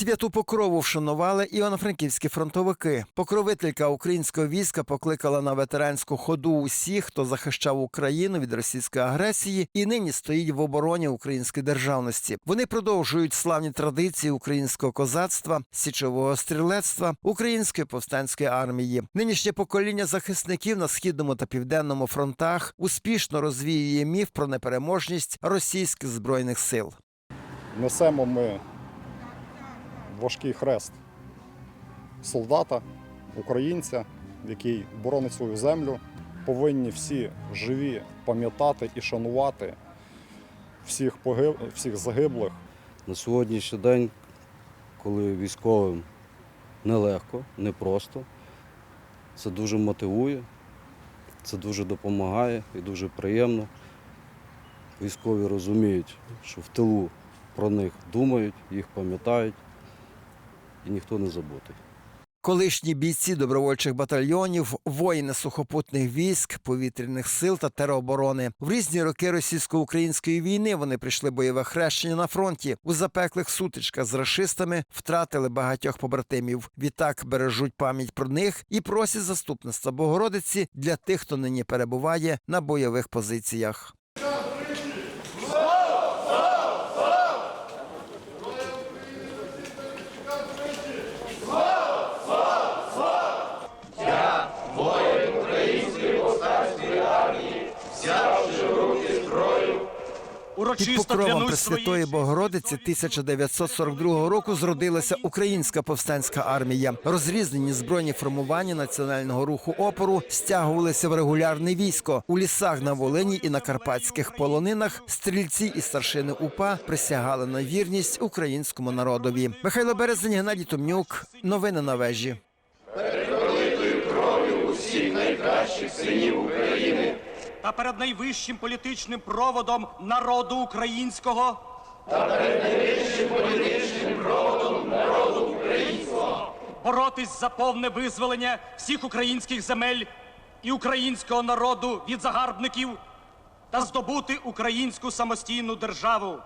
Святу покрову вшанували івано-франківські фронтовики. Покровителька українського війська покликала на ветеранську ходу усіх, хто захищав Україну від російської агресії і нині стоїть в обороні української державності. Вони продовжують славні традиції українського козацтва, січового стрілецтва, української повстанської армії. Нинішнє покоління захисників на східному та південному фронтах успішно розвіює міф про непереможність російських збройних сил. Несемо ми важкий хрест солдата, українця, який боронить свою землю. Повинні всі живі пам'ятати і шанувати всіх, погиб... всіх загиблих. На сьогоднішній день, коли військовим нелегко, непросто, це дуже мотивує, це дуже допомагає і дуже приємно. Військові розуміють, що в тилу про них думають, їх пам'ятають і ніхто не забутий. Колишні бійці добровольчих батальйонів, воїни сухопутних військ, повітряних сил та тероборони. В різні роки російсько-української війни вони прийшли бойове хрещення на фронті. У запеклих сутичках з рашистами втратили багатьох побратимів. Відтак бережуть пам'ять про них і просять заступництва Богородиці для тих, хто нині перебуває на бойових позиціях. Під Урочисто покровом клянусь Пресвятої Богородиці 1942 року зродилася українська повстанська армія. Розрізнені збройні формування національного руху опору стягувалися в регулярне військо у лісах на Волині і на карпатських полонинах. Стрільці і старшини УПА присягали на вірність українському народові. Михайло Березень, Геннадій Томнюк. Новини на вежі. Та перед найвищим політичним проводом народу українського. Та перед найвищим політичним проводом народу українського. Боротись за повне визволення всіх українських земель і українського народу від загарбників та здобути українську самостійну державу.